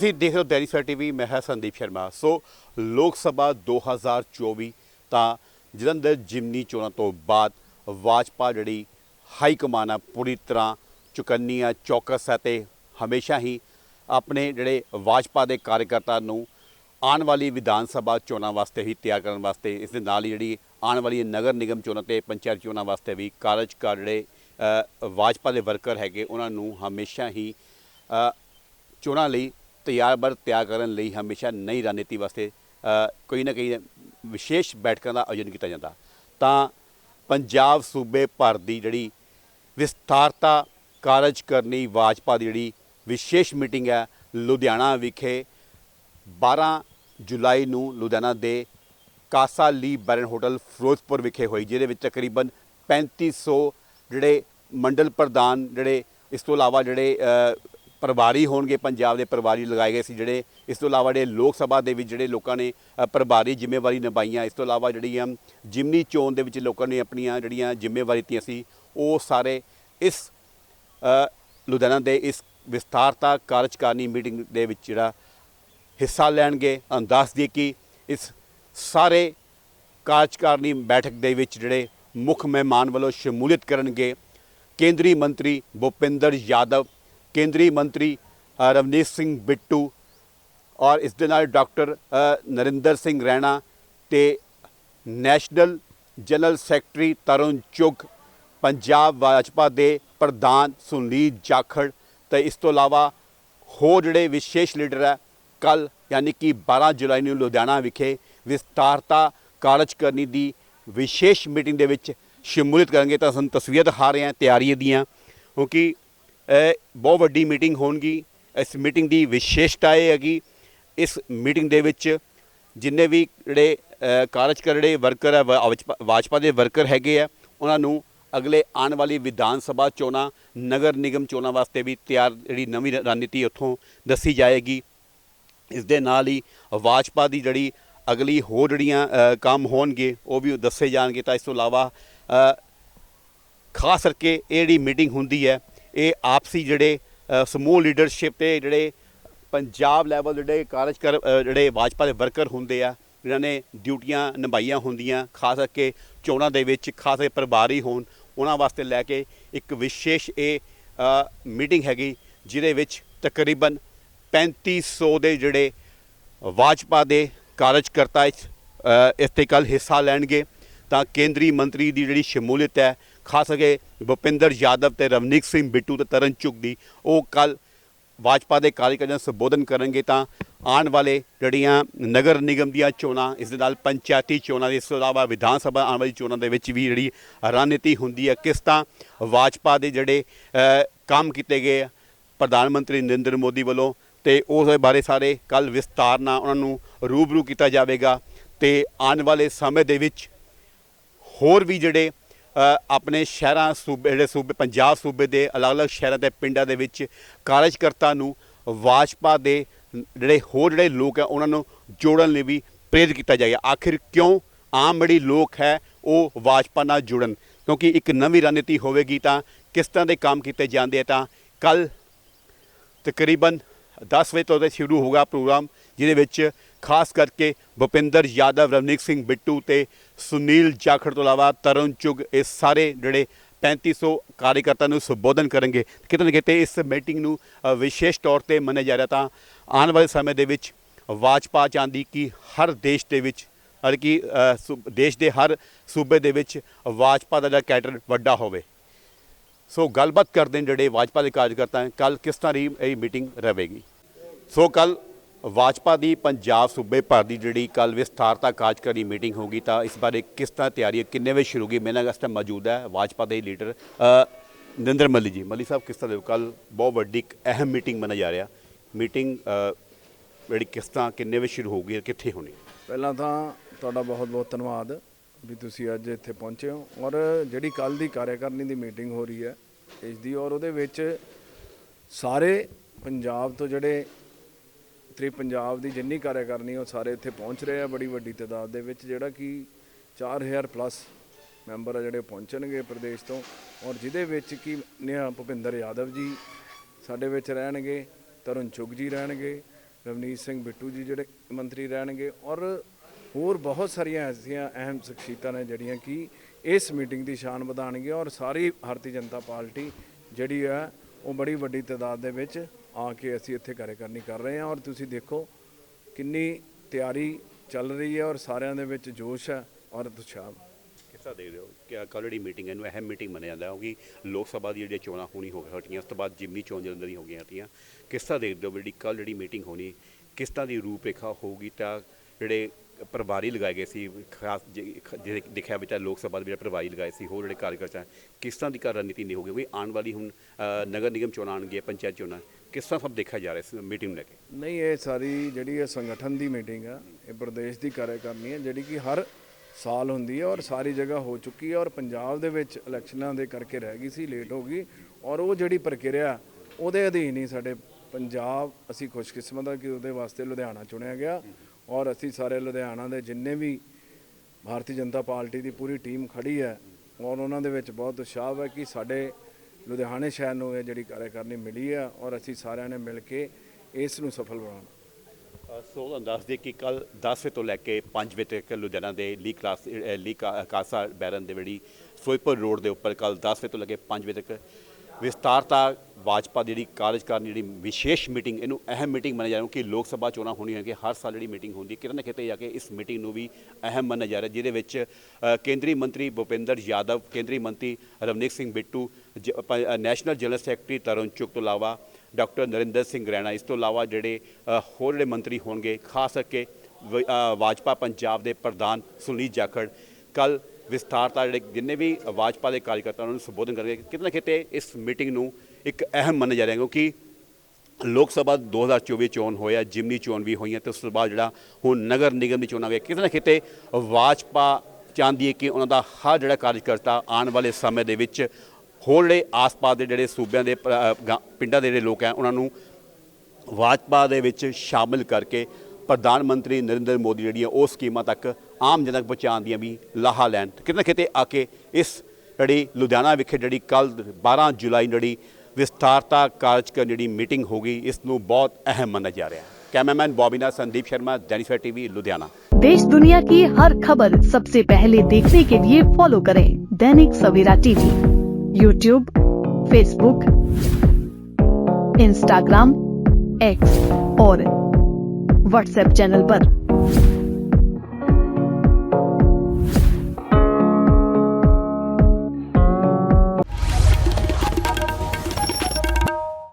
ਤੁਸੀਂ ਦੇਖ ਰਹੇ ਹੋ ਦੈਨਿਕ ਸਵੇਰਾ ਟੀਵੀ, ਮੈਂ ਹਾਂ ਸੰਦੀਪ ਸ਼ਰਮਾ। ਸੋ ਲੋਕ ਸਭਾ 2024 ਤਾਂ ਜਲੰਧਰ ਜਿਮਨੀ ਚੋਣਾਂ ਤੋਂ ਬਾਅਦ ਵਾਜਪਾ ਜਿਹੜੀ ਹਾਈ ਕਮਾਨ ਆ, ਪੂਰੀ ਤਰ੍ਹਾਂ ਚੁਕੰਨੀ ਆ ਚੌਕਸ ਹੈ ਤੇ ਹਮੇਸ਼ਾ ਹੀ ਆਪਣੇ ਜਿਹੜੇ ਵਾਜਪਾ ਦੇ ਕਾਰਜਕਰਤਾ ਨੂੰ ਆਉਣ ਵਾਲੀ ਵਿਧਾਨ ਸਭਾ ਚੋਣਾਂ ਵਾਸਤੇ ਹੀ ਤਿਆਰ ਕਰਨ ਵਾਸਤੇ, ਇਸ ਦੇ ਨਾਲ ਹੀ ਜਿਹੜੀ ਆਉਣ ਵਾਲੀ ਨਗਰ ਨਿਗਮ ਚੋਣਾਂ ਤੇ ਪੰਚਾਇਤ ਚੋਣਾਂ ਵਾਸਤੇ ਵੀ ਕਾਰਜਕਾਰ ਜਿਹੜੇ ਵਾਜਪਾ ਦੇ ਵਰਕਰ ਹੈਗੇ, ਉਹਨਾਂ ਨੂੰ ਹਮੇਸ਼ਾ ਹੀ ਚੋਣਾਂ ਲਈ ਤਿਆਰ ਤਿਆਰ ਕਰਨ ਲਈ ਹਮੇਸ਼ਾ ਨਈ ਰਣਨੀਤੀ ਵਾਸਤੇ ਅ, ਕੋਈ ਨਾ ਕੋਈ ਵਿਸ਼ੇਸ਼ ਬੈਠਕਾਂ ਦਾ ਆਯੋਜਨ ਕੀਤਾ ਜਾਂਦਾ। ਤਾਂ ਪੰਜਾਬ ਸੂਬੇ ਭਰ ਦੀ ਜਿਹੜੀ ਵਿਸਥਾਰਤਾ ਕਾਰਜ ਕਰਨੀ ਵਾਜਪਾ ਦੀ ਜਿਹੜੀ ਵਿਸ਼ੇਸ਼ ਮੀਟਿੰਗ ਹੈ ਲੁਧਿਆਣਾ ਵਿਖੇ 12 ਜੁਲਾਈ ਨੂੰ ਲੁਧਿਆਣਾ ਦੇ ਕਾਸਾ ਲੀ ਬੈਰਨ ਹੋਟਲ ਫਿਰੋਜ਼ਪੁਰ ਵਿਖੇ ਹੋਈ ਜਿਹਦੇ ਵਿੱਚ ਤਕਰੀਬਨ 3500 ਜਿਹੜੇ ਮੰਡਲ ਪ੍ਰਧਾਨ ਜਿਹੜੇ ਇਸ ਤੋਂ ਇਲਾਵਾ ਜਿਹੜੇ ਪ੍ਰਭਾਰੀ ਹੋਣਗੇ, ਪੰਜਾਬ ਦੇ ਪ੍ਰਭਾਰੀ ਲਗਾਏ ਗਏ ਸੀ ਜਿਹੜੇ, ਇਸ ਤੋਂ ਇਲਾਵਾ ਜਿਹੜੇ ਲੋਕ ਸਭਾ ਦੇ ਵਿੱਚ ਜਿਹੜੇ ਲੋਕਾਂ ਨੇ ਪ੍ਰਭਾਰੀ ਜ਼ਿੰਮੇਵਾਰੀ ਨਿਭਾਈਆਂ, ਇਸ ਤੋਂ ਇਲਾਵਾ ਜਿਹੜੀਆਂ ਜਿਮਨੀ ਚੋਣ ਦੇ ਵਿੱਚ ਲੋਕਾਂ ਨੇ ਆਪਣੀਆਂ ਜਿਹੜੀਆਂ ਜ਼ਿੰਮੇਵਾਰੀ ਦਿੱਤੀਆਂ ਸੀ, ਉਹ ਸਾਰੇ ਇਸ ਲੁਧਿਆਣਾ ਦੇ ਇਸ ਵਿਸਥਾਰਤਾ ਕਾਰਜਕਾਰਨੀ ਮੀਟਿੰਗ ਦੇ ਵਿੱਚ ਜਿਹੜਾ ਹਿੱਸਾ ਲੈਣਗੇ ਅੰਦਾਜ਼ ਦੀ ਕਿ ਇਸ ਸਾਰੇ ਕਾਰਜਕਾਰਨੀ ਬੈਠਕ ਦੇ ਵਿੱਚ ਜਿਹੜੇ ਮੁੱਖ ਮਹਿਮਾਨ ਵੱਲੋਂ ਸ਼ਮੂਲੀਅਤ ਕਰਨਗੇ, ਕੇਂਦਰੀ ਮੰਤਰੀ ਭੁਪਿੰਦਰ ਯਾਦਵ ਕੇਂਦਰੀ ਮੰਤਰੀ ਰਵਨੀਤ ਸਿੰਘ ਬਿੱਟੂ ਔਰ ਇਸ ਦੇ ਨਾਲ ਡਾਕਟਰ ਨਰਿੰਦਰ ਸਿੰਘ ਰੈਣਾ ਤੇ national general secretary Tarun Chugh Punjab Bhajpa ਦੇ ਪ੍ਰਧਾਨ ਸੁਨੀਲ ਜਾਖੜ ਤੇ ਇਸ ਤੋਂ ਇਲਾਵਾ ਹੋਰ ਜਿਹੜੇ ਵਿਸ਼ੇਸ਼ ਲੀਡਰ ਹੈ ਕੱਲ ਯਾਨੀ ਕਿ 12 ਜੁਲਾਈ ਨੂੰ ਲੁਧਿਆਣਾ ਵਿਖੇ ਵਿਸਤਾਰਤਾ ਕਾਰਜਕਰਨੀ ਦੀ ਵਿਸ਼ੇਸ਼ ਮੀਟਿੰਗ ਦੇ ਵਿੱਚ ਸ਼ਮੂਲੀਅਤ ਕਰਨਗੇ ਤਾਂ ਸਾਨੂੰ ਤਸਵੀਰਾਂ ਦਿਖਾ ਰਹੇ ਹਾਂ ਤਿਆਰੀ ਦੀਆਂ ਕਿਉਂਕਿ ਬਹੁਤ ਵੱਡੀ ਮੀਟਿੰਗ ਹੋਣਗੀ। ਇਸ ਮੀਟਿੰਗ ਦੀ ਵਿਸ਼ੇਸ਼ਤਾ ਇਹ ਹੈਗੀ ਇਸ ਮੀਟਿੰਗ ਦੇ ਵਿੱਚ ਜਿੰਨੇ ਵੀ ਜਿਹੜੇ ਅ, ਕਾਰਜਕਰ ਜਿਹੜੇ ਵਰਕਰ ਹੈ ਵਾਜਪਾ ਭਾਜਪਾ ਦੇ ਵਰਕਰ ਹੈਗੇ ਆ ਉਹਨਾਂ ਨੂੰ ਅਗਲੇ ਆਉਣ ਵਾਲੀ ਵਿਧਾਨ ਸਭਾ ਚੋਣਾਂ ਨਗਰ ਨਿਗਮ ਚੋਣਾਂ ਵਾਸਤੇ ਵੀ ਤਿਆਰ ਜਿਹੜੀ ਨਵੀਂ ਰਣਨੀਤੀ ਉੱਥੋਂ ਦੱਸੀ ਜਾਏਗੀ। ਇਸ ਦੇ ਨਾਲ ਹੀ ਵਾਜਪਾ ਦੀ ਜਿਹੜੀ ਅਗਲੀ ਹੋਰ ਜਿਹੜੀਆਂ ਕੰਮ ਹੋਣਗੇ ਉਹ ਵੀ ਦੱਸੇ ਜਾਣਗੇ। ਤਾਂ ਇਸ ਤੋਂ ਇਲਾਵਾ ਖਾਸ ਕਰਕੇ ਇਹ ਜਿਹੜੀ ਮੀਟਿੰਗ ਹੁੰਦੀ ਹੈ ਇਹ ਆਪਸੀ ਜਿਹੜੇ ਸਮੂਹ ਲੀਡਰਸ਼ਿਪ ਤੇ ਜਿਹੜੇ ਪੰਜਾਬ ਲੈਵਲ ਜਿਹੜੇ ਕਾਰਜਕਰ ਅ, ਜਿਹੜੇ ਭਾਜਪਾ ਦੇ ਵਰਕਰ ਹੁੰਦੇ ਆ ਜਿਨ੍ਹਾਂ ਨੇ ਡਿਊਟੀਆਂ ਨਿਭਾਈਆਂ ਹੁੰਦੀਆਂ ਖਾਸ ਕਰਕੇ ਚੋਣਾਂ ਦੇ ਵਿੱਚ ਖਾਸ ਕਰਕੇ ਪ੍ਰਭਾਰੀ ਹੋਣ ਉਹਨਾਂ ਵਾਸਤੇ ਲੈ ਕੇ ਇੱਕ ਵਿਸ਼ੇਸ਼ ਇਹ ਮੀਟਿੰਗ ਹੈਗੀ ਜਿਹਦੇ ਵਿੱਚ ਤਕਰੀਬਨ 3500 ਦੇ ਜਿਹੜੇ ਭਾਜਪਾ ਦੇ ਕਾਰਜਕਰਤਾ ਇਸ ਅ, ਇਸ ਤੇ ਕੱਲ ਹਿੱਸਾ ਲੈਣਗੇ। ਤਾਂ ਕੇਂਦਰੀ ਮੰਤਰੀ ਦੀ ਜਿਹੜੀ ਸ਼ਮੂਲੀਅਤ ਹੈ ਖਾਸ ਕਰਕੇ ਭੁਪਿੰਦਰ ਯਾਦਵ ਤੇ ਰਵਨੀਤ ਸਿੰਘ ਬਿੱਟੂ ਤੇ ਤਰਨ ਚੁੱਗ ਦੀ ਉਹ ਕੱਲ ਭਾਜਪਾ ਦੇ ਕਾਰਜਕਰਤਾਵਾਂ ਸੰਬੋਧਨ ਕਰਨਗੇ ਤਾਂ ਆਉਣ ਵਾਲੇ ਜਿਹੜੀਆਂ ਨਗਰ ਨਿਗਮ ਦੀਆਂ ਚੋਣਾਂ, ਇਸ ਦੇ ਨਾਲ ਪੰਚਾਇਤੀ ਚੋਣਾਂ ਦੇ, ਇਸ ਤੋਂ ਇਲਾਵਾ ਵਿਧਾਨ ਸਭਾ ਆਉਣ ਵਾਲੀ ਚੋਣਾਂ ਦੇ ਵਿੱਚ ਵੀ ਜਿਹੜੀ ਰਣਨੀਤੀ ਹੁੰਦੀ ਹੈ, ਕਿਸ ਤਰ੍ਹਾਂ ਭਾਜਪਾ ਦੇ ਜਿਹੜੇ ਕੰਮ ਕੀਤੇ ਗਏ ਪ੍ਰਧਾਨ ਮੰਤਰੀ ਨਰਿੰਦਰ ਮੋਦੀ ਵੱਲੋਂ ਤੇ ਉਸ ਦੇ ਬਾਰੇ ਸਾਰੇ ਕੱਲ ਵਿਸਤਾਰ ਨਾਲ ਉਹਨਾਂ ਨੂੰ ਰੂਬਰੂ ਕੀਤਾ ਜਾਵੇਗਾ ਤੇ ਆਉਣ ਵਾਲੇ ਸਮੇਂ ਦੇ ਵਿੱਚ ਹੋਰ ਵੀ ਜਿਹੜੇ ਆਪਣੇ ਸ਼ਹਿਰਾਂ ਸੂਬੇ, ਜਿਹੜੇ ਸੂਬੇ, ਪੰਜਾਬ ਸੂਬੇ ਦੇ ਅਲੱਗ-ਅਲੱਗ ਸ਼ਹਿਰਾਂ ਤੇ ਪਿੰਡਾਂ ਦੇ ਵਿੱਚ ਕਾਰਜਕਰਤਾ ਨੂੰ ਵਾਜਪਾ ਦੇ ਜਿਹੜੇ ਹੋਰ ਜਿਹੜੇ ਲੋਕ ਹੈ ਉਹਨਾਂ ਨੂੰ ਜੋੜਨ ਲਈ ਵੀ ਪ੍ਰੇਰਿਤ ਕੀਤਾ ਜਾਏਗਾ। ਆਖਿਰ ਕਿਉਂ ਆਮ ਜਿਹੜੀ ਲੋਕ ਹੈ, ਉਹ ਵਾਜਪਾ ਨਾਲ ਜੁੜਨ? ਕਿਉਂਕਿ ਇੱਕ ਨਵੀਂ ਰਣਨੀਤੀ ਹੋਵੇਗੀ ਤਾਂ ਕਿਸ ਤਰ੍ਹਾਂ ਦੇ ਕੰਮ ਕੀਤੇ ਜਾਂਦੇ ਆ ਤਾਂ ਕੱਲ ਤਕਰੀਬਨ 10 ਵਜੇ ਤੋਂ ਤੇ ਸ਼ੁਰੂ ਹੋਗਾ ਪ੍ਰੋਗਰਾਮ, ਜਿਹਦੇ ਵਿੱਚ ਖਾਸ ਕਰਕੇ ਭੁਪਿੰਦਰ ਯਾਦਵ ਰਵਨੀਤ ਸਿੰਘ ਬਿੱਟੂ ਤੇ ਸੁਨੀਲ ਜਾਖੜ ਤੋਂ ਇਲਾਵਾ ਤਰੁਣ ਚੁਗ ਇਹ ਸਾਰੇ ਜਿਹੜੇ 3500 ਕਾਰਜਕਰਤਾ ਨੂੰ ਸੰਬੋਧਨ ਕਰਨਗੇ। ਕਿਤੇ ਨਾ ਕਿਤੇ ਇਸ ਮੀਟਿੰਗ ਨੂੰ ਵਿਸ਼ੇਸ਼ ਤੌਰ ਤੇ ਮੰਨਿਆ ਜਾ ਰਿਹਾ ਤਾਂ ਆਉਣ ਵਾਲੇ ਸਮੇਂ ਦੇ ਵਿੱਚ ਵਾਜਪਾ ਚਾਹੁੰਦੀ ਕਿ ਹਰ ਦੇਸ਼ ਦੇ ਵਿੱਚ ਹਰ ਕਿ ਅ, ਦੇਸ਼ ਦੇ ਹਰ ਸੂਬੇ ਦੇ ਵਿੱਚ ਵਾਜਪਾ ਦਾ ਜਿਹੜਾ ਕੈਡਰ ਵੱਡਾ ਹੋਵੇ। ਸੋ ਗੱਲਬਾਤ ਕਰਦੇ ਨੇ ਜਿਹੜੇ ਵਾਜਪਾ ਦੇ ਕਾਰਜਕਰਤਾ ਹੈ। ਕੱਲ ਕਿਸ ਤਰ੍ਹਾਂ ਦੀ ਇਹ ਮੀਟਿੰਗ ਰਹੇਗੀ? ਸੋ ਕੱਲ ਵਾਜਪਾ ਦੀ ਪੰਜਾਬ ਸੂਬੇ ਭਰ ਦੀ ਜਿਹੜੀ ਕੱਲ ਵਿਸਥਾਰਤਾ ਕਾਰਜਕਾਰੀ ਮੀਟਿੰਗ ਹੋਗੀ ਤਾਂ ਇਸ ਬਾਰੇ ਕਿਸ ਤਰ੍ਹਾਂ ਤਿਆਰੀ ਹੈ ਕਿੰਨੇ ਵਜੇ ਸ਼ੁਰੂ ਹੋਗੀ ਮੇਰੇ ਨਾਲ ਇਸ ਟਾਈਮ ਮੌਜੂਦ ਹੈ ਵਾਜਪਾ ਦੇ ਲੀਡਰ ਅ, ਨਰਿੰਦਰ ਮੱਲੀ ਜੀ। ਮੱਲੀ ਸਾਹਿਬ ਕਿਸ ਤਰ੍ਹਾਂ ਦੇ ਕੱਲ ਬਹੁਤ ਵੱਡੀ ਇੱਕ ਅਹਿਮ ਮੀਟਿੰਗ ਮੰਨਿਆ ਜਾ ਰਿਹਾ। ਮੀਟਿੰਗ ਜਿਹੜੀ ਕਿਸ ਤਰ੍ਹਾਂ ਕਿੰਨੇ ਵਜੇ ਸ਼ੁਰੂ ਹੋਗੀ ਔਰ ਕਿੱਥੇ ਹੋਣੀ ਪਹਿਲਾਂ ਤਾਂ ਤੁਹਾਡਾ ਬਹੁਤ-ਬਹੁਤ ਧੰਨਵਾਦ ਵੀ ਤੁਸੀਂ ਅੱਜ ਇੱਥੇ ਪਹੁੰਚੇ ਹੋ ਔਰ ਜਿਹੜੀ ਕੱਲ ਦੀ ਕਾਰਜਕਾਰਨੀ ਦੀ ਮੀਟਿੰਗ ਹੋ ਰਹੀ ਹੈ ਇਸ ਦੀ ਔਰ ਉਹਦੇ ਵਿੱਚ ਸਾਰੇ ਪੰਜਾਬ ਤੋਂ ਜਿਹੜੇ ਤ੍ਰੀ ਪੰਜਾਬ ਦੀ ਜਿੰਨੀ ਕਾਰਿਆ ਕਰਨੀ ਉਹ ਸਾਰੇ ਇੱਥੇ ਪਹੁੰਚ ਰਹੇ ਆ ਬੜੀ ਵੱਡੀ ਤਾਦਾਦ ਦੇ ਵਿੱਚ, ਜਿਹੜਾ ਕਿ 4000 ਪਲੱਸ ਮੈਂਬਰ ਆ ਜਿਹੜੇ ਪਹੁੰਚਣਗੇ ਪ੍ਰਦੇਸ਼ ਤੋਂ ਔਰ ਜਿਹਦੇ ਵਿੱਚ ਕਿ ਨਿਆ ਭੁਪਿੰਦਰ ਯਾਦਵ ਜੀ ਸਾਡੇ ਵਿੱਚ ਰਹਿਣਗੇ, ਤਰੁਣ ਚੁਗ ਜੀ ਰਹਿਣਗੇ, ਰਵਨੀਤ ਸਿੰਘ ਬਿੱਟੂ ਜੀ ਜਿਹੜੇ ਮੰਤਰੀ ਰਹਿਣਗੇ ਔਰ ਹੋਰ ਬਹੁਤ ਸਾਰੀਆਂ ਐਸੀਆਂ ਅਹਿਮ ਸ਼ਖਸੀਅਤਾਂ ਨੇ ਜਿਹੜੀਆਂ ਕਿ ਇਸ ਮੀਟਿੰਗ ਦੀ ਸ਼ਾਨ ਵਧਾਉਣਗੀਆਂ ਔਰ ਸਾਰੀ ਭਾਰਤੀ ਜਨਤਾ ਪਾਰਟੀ ਜਿਹੜੀ ਆ ਉਹ ਬੜੀ ਵੱਡੀ ਤਾਦਾਦ ਦੇ ਵਿੱਚ ਆ ਕੇ ਅਸੀਂ ਇੱਥੇ ਕਾਰਜਕਰਨੀ ਕਰ ਰਹੇ ਹਾਂ ਔਰ ਤੁਸੀਂ ਦੇਖੋ ਕਿੰਨੀ ਤਿਆਰੀ ਚੱਲ ਰਹੀ ਹੈ ਔਰ ਸਾਰਿਆਂ ਦੇ ਵਿੱਚ ਜੋਸ਼ ਹੈ ਔਰ ਉਤਸ਼ਾਹ। ਕਿਸ ਤਰ੍ਹਾਂ ਦੇਖਦੇ ਹੋ ਕਿ ਕੱਲ੍ਹ ਜਿਹੜੀ ਮੀਟਿੰਗ ਇਹਨੂੰ ਅਹਿਮ ਮੀਟਿੰਗ ਮੰਨਿਆ ਜਾਂਦਾ ਕਿਉਂਕਿ ਲੋਕ ਸਭਾ ਦੀ ਜਿਹੜੀਆਂ ਚੋਣਾਂ ਹੋਣੀ ਹੋ ਹਟੀਆਂ, ਉਸ ਤੋਂ ਬਾਅਦ ਜਿਮਨੀ ਚੋਣ ਜਲੰਧਰ ਦੀ ਹੋ ਗਈਆਂ ਹਟੀਆਂ। ਕਿਸ ਤਰ੍ਹਾਂ ਦੇਖਦੇ ਹੋ ਵੀ ਜਿਹੜੀ ਕੱਲ੍ਹ ਜਿਹੜੀ ਮੀਟਿੰਗ ਹੋਣੀ, ਕਿਸ ਤਰ੍ਹਾਂ ਦੀ ਰੂਪਰੇਖਾ ਹੋਊਗੀ ਤਾਂ ਜਿਹੜੇ ਪ੍ਰਭਾਰੀ ਲਗਾਏ ਗਏ ਸੀ, ਖਾਸ ਜਿਹੜੇ ਦੇਖਿਆ ਵੀ ਲੋਕ ਸਭਾ ਦੇ ਜਿਹੜੇ ਪ੍ਰਭਾਰੀ ਲਗਾਏ ਸੀ, ਹੋਰ ਜਿਹੜੇ ਕਾਰਜਕਰਤਾ ਕਿਸ ਤਰ੍ਹਾਂ ਦੀ ਕਰ ਰਣਨੀਤੀ ਨਹੀਂ ਹੋਊਗੀ? ਕਿਉਂਕਿ ਆਉਣ ਵਾਲੀ ਹੁਣ ਨਗਰ ਨਿਗਮ ਚੋਣਾਂ ਆਉਣਗੀਆਂ ਪੰਚਾਇਤ ਚੋਣਾਂ। ਕਿਸ ਤਰ੍ਹਾਂ ਸਭ ਦੇਖਿਆ ਜਾ ਰਿਹਾ ਇਸ ਮੀਟਿੰਗ ਨੂੰ ਲੈ ਕੇ? ਨਹੀਂ, ਇਹ ਸਾਰੀ ਜਿਹੜੀ ਇਹ ਸੰਗਠਨ ਦੀ ਮੀਟਿੰਗ ਆ, ਇਹ ਪ੍ਰਦੇਸ਼ ਦੀ ਕਾਰਜਕਾਰਨੀ ਹੈ ਜਿਹੜੀ ਕਿ ਹਰ ਸਾਲ ਹੁੰਦੀ ਹੈ ਔਰ ਸਾਰੀ ਜਗ੍ਹਾ ਹੋ ਚੁੱਕੀ ਹੈ ਔਰ ਪੰਜਾਬ ਦੇ ਵਿੱਚ ਇਲੈਕਸ਼ਨਾਂ ਦੇ ਕਰਕੇ ਰਹਿ ਗਈ ਸੀ, ਲੇਟ ਹੋ ਗਈ ਔਰ ਉਹ ਜਿਹੜੀ ਪ੍ਰਕਿਰਿਆ ਉਹਦੇ ਅਧੀਨ ਹੀ ਸਾਡੇ ਪੰਜਾਬ, ਅਸੀਂ ਖੁਸ਼ਕਿਸਮਤ ਆ ਕਿ ਉਹਦੇ ਵਾਸਤੇ ਲੁਧਿਆਣਾ ਚੁਣਿਆ ਗਿਆ ਔਰ ਅਸੀਂ ਸਾਰੇ ਲੁਧਿਆਣਾ ਦੇ ਜਿੰਨੇ ਵੀ ਭਾਰਤੀ ਜਨਤਾ ਪਾਰਟੀ ਦੀ ਪੂਰੀ ਟੀਮ ਖੜੀ ਹੈ ਔਰ ਉਹਨਾਂ ਦੇ ਵਿੱਚ ਬਹੁਤ ਉਤਸ਼ਾਹ ਹੈ ਕਿ ਸਾਡੇ ਲੁਧਿਆਣੇ ਸ਼ਹਿਰ ਨੂੰ ਇਹ ਜਿਹੜੀ ਕਾਰਜਕਾਰਨੀ ਮਿਲੀ ਆ ਔਰ ਅਸੀਂ ਸਾਰਿਆਂ ਨੇ ਮਿਲ ਕੇ ਇਸ ਨੂੰ ਸਫਲ ਬਣਾਉਣਾ। ਸੋ ਤੁਹਾਨੂੰ ਦੱਸ ਦੇ ਕਿ ਕੱਲ 10 ਵਜੇ ਤੋਂ ਲੈ ਕੇ 5 ਵਜੇ ਤੱਕ ਲੁਧਿਆਣਾ ਦੇ ਲੀ ਕਲਾਸ ਅ, ਲੀ ਕਾਸਾ ਬੈਰਨ ਦੇ ਜਿਹੜੀ ਫਿਰੋਜ਼ਪੁਰ ਰੋਡ ਦੇ ਉੱਪਰ ਕੱਲ 10 ਵਜੇ ਤੋਂ ਲੈ ਕੇ 5 ਵਜੇ ਤੱਕ ਵਿਸਤਾਰਤਾ ਭਾਜਪਾ ਦੀ ਜਿਹੜੀ ਕਾਰਜਕਾਰਨੀ ਜਿਹੜੀ ਵਿਸ਼ੇਸ਼ ਮੀਟਿੰਗ, ਇਹਨੂੰ ਅਹਿਮ ਮੀਟਿੰਗ ਮੰਨਿਆ ਜਾ ਰਿਹਾ ਕਿ ਲੋਕ ਸਭਾ ਚੋਣਾਂ ਹੋਣੀਆਂ ਕਿ ਹਰ ਸਾਲ ਜਿਹੜੀ ਮੀਟਿੰਗ ਹੁੰਦੀ ਹੈ, ਕਿਤੇ ਨਾ ਕਿਤੇ ਜਾ ਕੇ ਇਸ ਮੀਟਿੰਗ ਨੂੰ ਵੀ ਅਹਿਮ ਮੰਨਿਆ ਜਾ ਰਿਹਾ, ਜਿਹਦੇ ਵਿੱਚ ਕੇਂਦਰੀ ਮੰਤਰੀ ਭੁਪਿੰਦਰ ਯਾਦਵ, ਕੇਂਦਰੀ ਮੰਤਰੀ ਰਵਨੀਤ ਸਿੰਘ ਬਿੱਟੂ, ਜ- national general secretary Tarun Chugh ਤੋਂ ਇਲਾਵਾ ਡਾਕਟਰ ਨਰਿੰਦਰ ਸਿੰਘ ਰੈਣਾ, ਇਸ ਤੋਂ ਇਲਾਵਾ ਜਿਹੜੇ ਹੋਰ ਜਿਹੜੇ ਮੰਤਰੀ ਹੋਣਗੇ, ਖਾਸ ਕਰਕੇ ਵ- ਭਾਜਪਾ ਪੰਜਾਬ ਦੇ ਪ੍ਰਧਾਨ ਸੁਨੀਲ ਜਾਖੜ ਕੱਲ ਵਿਸਥਾਰਤਾ ਜਿਹੜੇ ਜਿੰਨੇ ਵੀ ਭਾਜਪਾ ਦੇ ਕਾਰਜਕਰਤਾ ਉਹਨਾਂ ਨੂੰ ਸੰਬੋਧਨ ਕਰਕੇ ਕਿਤੇ ਨਾ ਕਿਤੇ ਇਸ ਮੀਟਿੰਗ ਨੂੰ ਇੱਕ ਅਹਿਮ ਮੰਨਿਆ ਜਾ ਰਿਹਾ ਕਿਉਂਕਿ ਲੋਕ ਸਭਾ 2024 ਚੋਣ ਹੋਇਆ, ਜਿਮਨੀ ਚੋਣ ਵੀ ਹੋਈਆਂ, ਤੇ ਉਸ ਤੋਂ ਬਾਅਦ ਜਿਹੜਾ ਹੁਣ ਨਗਰ ਨਿਗਮ ਦੀ ਚੋਣਾਂ ਗਏ ਕਿਤੇ ਨਾ ਕਿਤੇ ਭਾਜਪਾ ਚਾਹੁੰਦੀ ਹੈ ਕਿ ਉਹਨਾਂ ਦਾ ਹਰ ਜਿਹੜਾ ਕਾਰਜਕਰਤਾ ਆਉਣ ਵਾਲੇ ਸਮੇਂ ਦੇ ਵਿੱਚ ਹੋਰ ਜਿਹੜੇ ਆਸ-ਪਾਸ ਦੇ ਜਿਹੜੇ ਸੂਬਿਆਂ ਦੇ ਪ- ਪਿੰਡਾਂ ਦੇ ਜਿਹੜੇ ਲੋਕ ਹੈ, ਉਹਨਾਂ ਨੂੰ ਭਾਜਪਾ ਦੇ ਵਿੱਚ ਸ਼ਾਮਿਲ ਕਰਕੇ ਪ੍ਰਧਾਨ ਮੰਤਰੀ ਨਰਿੰਦਰ ਮੋਦੀ ਜਿਹੜੀਆਂ ਉਹ ਸਕੀਮਾਂ ਤੱਕ ਆਮ ਜਨਕ ਬਚਾਉਣ ਦੀਆਂ ਵੀ ਲਾਹਾ ਲੈਣ ਕਿਤੇ ਨਾ ਕਿਤੇ ਆ ਕੇ ਇਸ ਜਿਹੜੀ ਲੁਧਿਆਣਾ ਵਿਖੇ ਜਿਹੜੀ ਕੱਲ 12 ਜੁਲਾਈ ਜਿਹੜੀ ਵਿਸਤਾਰਤਾ ਕਾਰਜਕਰ ਜਿਹੜੀ ਮੀਟਿੰਗ ਹੋਗੀ ਇਸ ਨੂੰ ਬਹੁਤ ਅਹਿਮ ਮੰਨਿਆ ਜਾ ਰਿਹਾ ਹੈ कैमरामैन बॉबीना संदीप शर्मा डेनिफर टीवी लुधियाना देश दुनिया की हर खबर सबसे पहले देखने के लिए फॉलो करें Dainik Savera TV YouTube Facebook Instagram X और व्हाट्सएप चैनल पर।